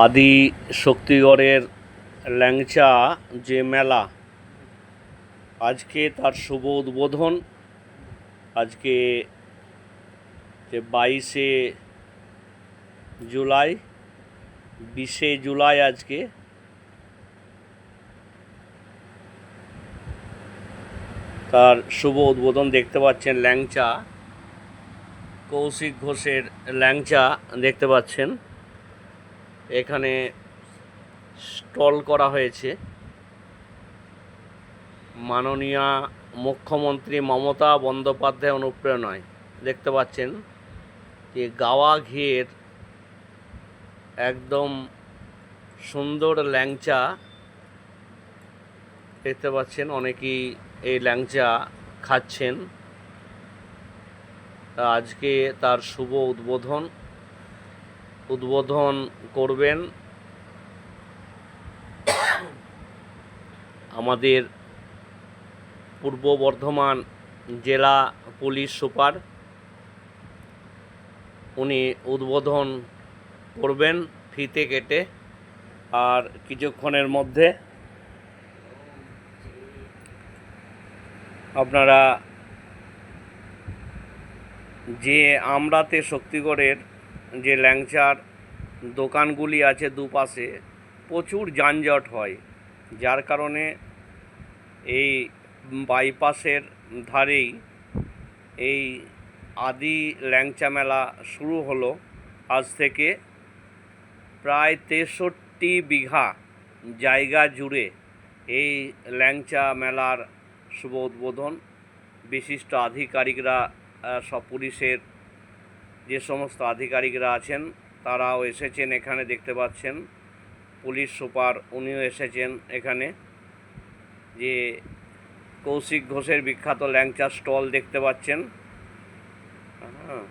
আদি শক্তিগড়ের ল্যাংচা যে মেলা, আজকে তার শুভ উদ্বোধন। আজকে যে বাইশে জুলাই, বিশে জুলাই আজকে। তার শুভ উদ্বোধন দেখতে পাচ্ছেন ল্যাংচা, কৌশিক ঘোষের ল্যাংচা দেখতে পাচ্ছেন। এখানে স্টল করা হয়েছে। মাননীয়া মুখ্যমন্ত্রী মমতা বন্দ্যোপাধ্যায় অনুপ্রেরণায়। দেখতে পাচ্ছেন যে গাওয়া ঘিয়ের একদম সুন্দর ল্যাংচা। দেখতে পাচ্ছেন অনেকেই এই ল্যাংচা খাচ্ছেন। আজকে তার শুভ উদ্বোধন। উদ্বোধন করবেন আমাদের পূর্ব বর্ধমান জেলা পুলিশ সুপার। উনি উদ্বোধন করবেন ফিতে কেটে আর কিছুক্ষণের মধ্যে আপনারা যে আমরাতে শক্তিগড়ের যে ল্যাংচার দোকানগুলি আছে দুপাশে, প্রচুর যানজট হয়। যার কারণে এই বাইপাসের ধারেই এই আদি ল্যাংচা মেলা শুরু হলো। আজ থেকে প্রায় তেষট্টি বিঘা জায়গা জুড়ে এই ল্যাংচা মেলার শুভ উদ্বোধন। বিশিষ্ট আধিকারিকরা সব পুলিশের যে সমস্ত আধিকারিকরা আছেন, তারাও এসেছেন এখানে দেখতে পাচ্ছেন। পুলিশ সুপার উনিও এসেছেন এখানে। যে কৌশিক ঘোষের বিখ্যাত ল্যাংচা স্টল দেখতে পাচ্ছেন। হ্যাঁ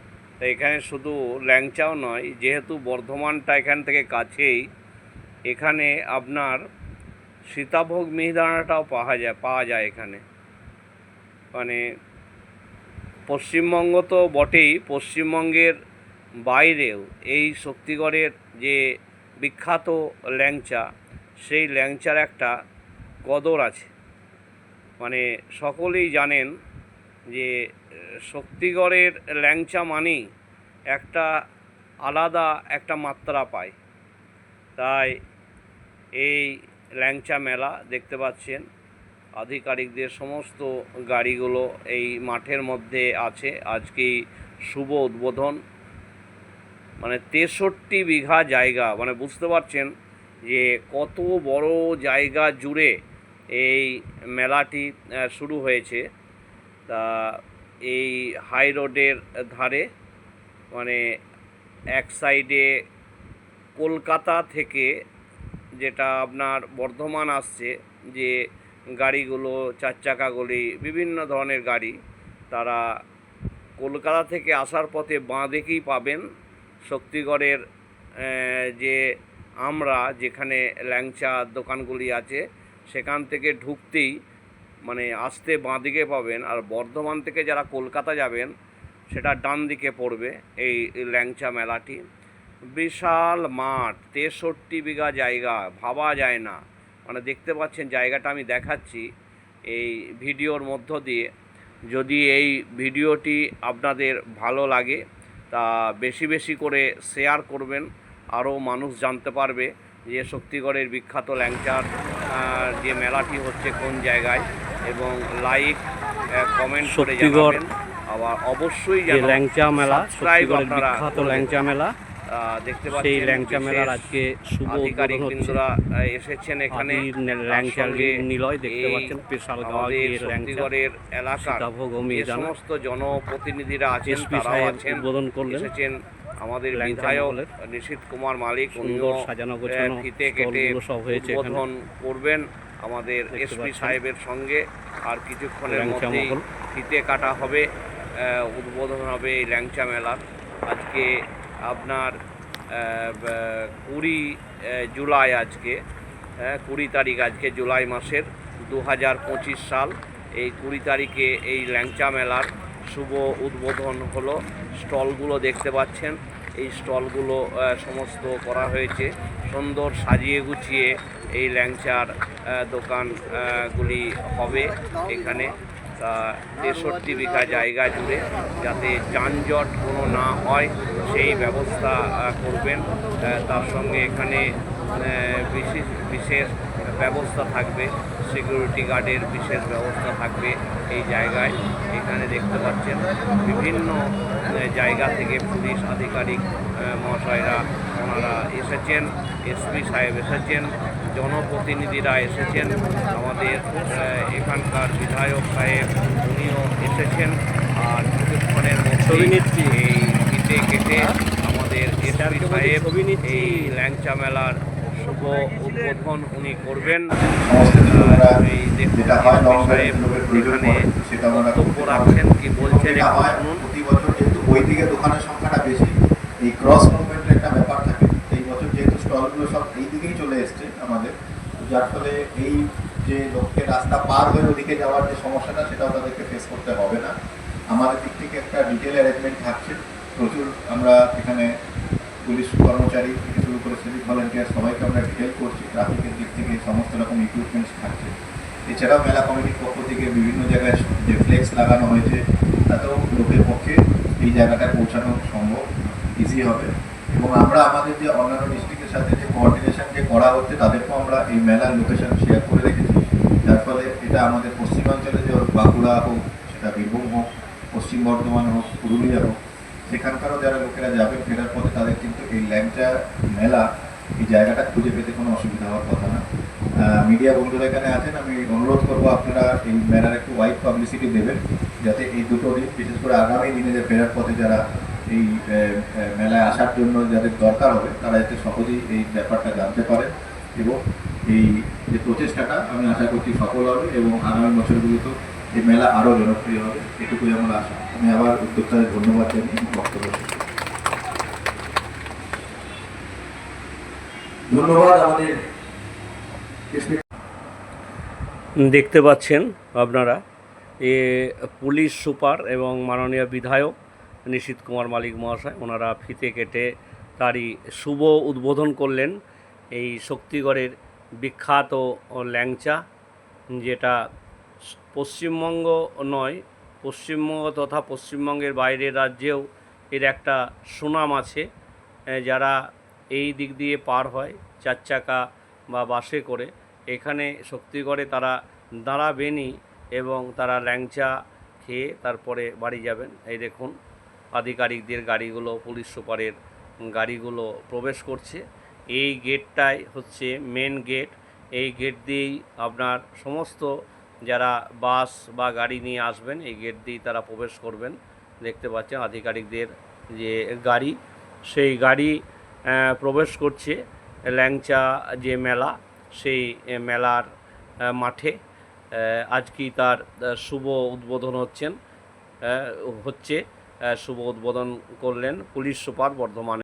এখানে শুধু ল্যাংচাও নয়, যেহেতু বর্ধমানটা এখান থেকে কাছেই, এখানে আপনার সীতাভোগ মিহিদানাটাও পাওয়া যায় পাওয়া যায় এখানে। মানে পশ্চিমবঙ্গ তো বটেই, পশ্চিমবঙ্গের বাইরেও এই শক্তিগড়ের যে বিখ্যাত ল্যাংচা, সেই ল্যাংচার একটা কদর আছে। মানে সকলেই জানেন যে শক্তিগড়ের ল্যাংচা মানেই একটা আলাদা একটা মাত্রা পায়। তাই এই ল্যাংচা মেলা দেখতে পাচ্ছেন। আধিকারিকদের সমস্ত গাড়িগুলো এই মাঠের মধ্যে আছে। আজকেই শুভ উদ্বোধন। মানে তেষট্টি বিঘা জায়গা মানে বুঝতে পারছেন যে কত বড় জায়গা জুড়ে এই মেলাটি শুরু হয়েছে। তা এই হাই রোডের ধারে মানে এক সাইডে কলকাতা থেকে যেটা আপনার বর্ধমান আসছে, যে গাড়িগুলো, চার চাকাগুলি বিভিন্ন ধরনের গাড়ি তারা কলকাতা থেকে আসার পথে বাঁ দিকেই পাবেন শক্তিগড়ের যে আমরা যেখানে ল্যাংচা দোকানগুলি আছে, সেখান থেকে ঢুকতেই মানে আসতে বাঁ দিকে পাবেন আর বর্ধমান থেকে যারা কলকাতা যাবেন, সেটা ডান দিকে পড়বে এই ল্যাংচা মেলাটি। বিশাল মাঠ, তেষট্টি বিঘা জায়গা, ভাবা যায় না। মানে দেখতে পাচ্ছেন জায়গাটা আমি দেখাচ্ছি এই ভিডিওর মধ্য দিয়ে। যদি এই ভিডিওটি আপনাদের ভালো লাগে তা বেশি বেশি করে শেয়ার করবেন আরও মানুষ জানতে পারবে যে শক্তিগড়ের বিখ্যাত ল্যাংচার যে মেলাটি হচ্ছে কোন জায়গায় এবং লাইক কমেন্ট করে জানাবেন। আবার অবশ্যই যে ল্যাংচা মেলা শক্তিগড়ের আপনারা বিখ্যাত ল্যাংচা মেলা। আহ, দেখতে সেই পাচ্ছেন ল্যাংচা মেলার আজকে শুভ উদ্বোধন হচ্ছে। এসেছেন এখানে। সঙ্গে নিলয় দেখতে পাচ্ছেন স্পেশাল গাওয়া ল্যাংচা শক্তিগড়ের এলাকার যে সমস্ত জনপ্রতিনিধিরা আছেন তারাও আছেন উদ্বোধন করলেন। এসেছেন আমাদের ল্যাংচা বিধায়ক। নিশীথ কুমার মালিক সুন্দর উনিও সাজানো গোছানো ফিতে কেটে সব হয়েছে উদ্বোধন করবেন আমাদের এসপি সাহেবের সঙ্গে। আর কিছুক্ষণের ল্যাংচা মধ্যেই। ফিতে কাটা হবে উদ্বোধন হবে এই ল্যাংচা মেলার আজকে আপনার কুড়ি জুলাই আজকে হ্যাঁ কুড়ি তারিখ আজকে জুলাই মাসের দু হাজার পঁচিশ সাল। এই কুড়ি তারিখে এই ল্যাংচা মেলার শুভ উদ্বোধন হলো। স্টলগুলো দেখতে পাচ্ছেন। এই স্টলগুলো সমস্ত করা হয়েছে। সুন্দর সাজিয়ে গুছিয়ে এই ল্যাংচার দোকানগুলি হবে এখানে। তা তেষট্টি বিঘা জায়গা জুড়ে যাতে যানজট কোনো না হয়, সেই ব্যবস্থা করবেন। তার সঙ্গে এখানে বিশেষ বিশেষ ব্যবস্থা থাকবে। সিকিউরিটি গার্ডের বিশেষ ব্যবস্থা থাকবে এই জায়গায়। এখানে দেখতে পাচ্ছেন বিভিন্ন জায়গা থেকে পুলিশ আধিকারিক মহাশয়রা ওনারা এসেছেন, এসপি সাহেব এসেছেন। জনপ্রতিনিধিরা এসেছেন। আমাদের এখানকার বিধায়ক সাহেব উনিও এসেছেন। আর কিছুক্ষণের মধ্যে এই ইটে কেটে আমাদের এসপি সাহেব এই ল্যাংচা মেলার শুভ উদ্বোধন উনি করবেন। এই দেখুন হয় সাহেব এখানে বক্তব্য রাখছেন কি বলছেন শুনুন। প্রতি বছর যেহেতু ওই দিকে দোকানের সংখ্যাটা বেশি এই ক্রস মুভমেন্টের একটা ব্যাপার থাকে এই বছর যেহেতু স্টলগুলো সব এই দিকেই চলে এসছে আমাদের তো যার ফলে এই যে লোককে রাস্তা পার হয়ে ওদিকে যাওয়ার যে সমস্যাটা, সেটাও তাদেরকে ফেস করতে হবে না। আমাদের দিক থেকে একটা ডিটেল অ্যারেঞ্জমেন্ট থাকছে। প্রচুর আমরা এখানে পুলিশ কর্মচারী থেকে শুরু করে সিভিক ভলেন্টিয়ার সবাইকে আমরা ডিটেল করছি। ট্রাফিকের দিক থেকে সমস্ত রকম ইকুইপমেন্টস থাকছে। এছাড়াও মেলা কমিটির পক্ষ থেকে বিভিন্ন জায়গায় যে ফ্লেক্স লাগানো হয়েছে, তাতেও লোকের পক্ষে এই জায়গাটায় পৌঁছানো সম্ভব ইজি হবে। এবং আমরা আমাদের যে অন্যান্য ডিস্ট্রিক্টের সাথে যে কোঅর্ডিনেশন যে করা হচ্ছে, তাদেরকেও আমরা এই মেলার লোকেশন শেয়ার করে রেখেছি। যার ফলে এটা আমাদের পশ্চিমাঞ্চলে যে বাঁকুড়া হোক, সেটা বীরভূম হোক, পশ্চিম বর্ধমান হোক, পুরুলিয়া হোক, সেখানকারও যারা লোকেরা যাবে, ফেরার পথে তাদের কিন্তু এই ল্যাংচা মেলা, এই জায়গাটা খুঁজে পেতে কোনো অসুবিধা হওয়ার কথা না। মিডিয়া বন্ধুরা এখানে আছেন, আমি অনুরোধ করব আপনারা এই মেলার একটু ওয়াইড পাবলিসিটি দেবেন, যাতে এই দুটো দিন, বিশেষ করে আগামী দিনে যে ফেরার পথে যারা এই মেলায় আসার জন্য যাদের দরকার হবে, তারা এতে সহজেই এই ব্যাপারটা জানতে পারে এবং এই যে প্রচেষ্টাটা আমি আশা করছি সফল হবে এবং আগামী বছরগুলিতেও এই মেলা আরও জনপ্রিয় হবে, এটুকুই আমার আশা। আমি আবার উদ্যোক্তাদের ধন্যবাদ জানিয়ে বক্তব্য ধন্যবাদ আমাদের দেখতে পাচ্ছেন আপনারা, এ পুলিশ সুপার এবং মাননীয় বিধায়ক নিশীত কুমার মালিক মহাশয়, ওনারা ফিতে কেটে তারই শুভ উদ্বোধন করলেন এই শক্তিগড়ের বিখ্যাত ল্যাংচা, যেটা পশ্চিমবঙ্গ নয়, পশ্চিমবঙ্গ তথা পশ্চিমবঙ্গের বাইরের রাজ্যেও এর একটা সুনাম আছে। যারা এই দিক দিয়ে পার হয় চার চাকা বা বাসে করে, এখানে শক্তিগড়ে তারা দাঁড়াবেনই এবং তারা ল্যাংচা খেয়ে তারপরে বাড়ি যাবেন। এই দেখুন আধিকারিকদের গাড়িগুলো, পুলিশ সুপারের গাড়িগুলো প্রবেশ করছে। এই গেটটাই হচ্ছে মেন গেট এই গেট দিয়েই আপনার সমস্ত যারা বাস বা গাড়ি নিয়ে আসবেন, এই গেট দিয়েই তারা প্রবেশ করবেন। দেখতে পাচ্ছেন আধিকারিকদের যে গাড়ি, সেই গাড়ি প্রবেশ করছে ল্যাংচা যে মেলা, সেই মেলার মাঠে। আজকেই তার শুভ উদ্বোধন হচ্ছেন হচ্ছে। শুভ উদ্বোধন করলেন পুলিশ সুপার বর্ধমান।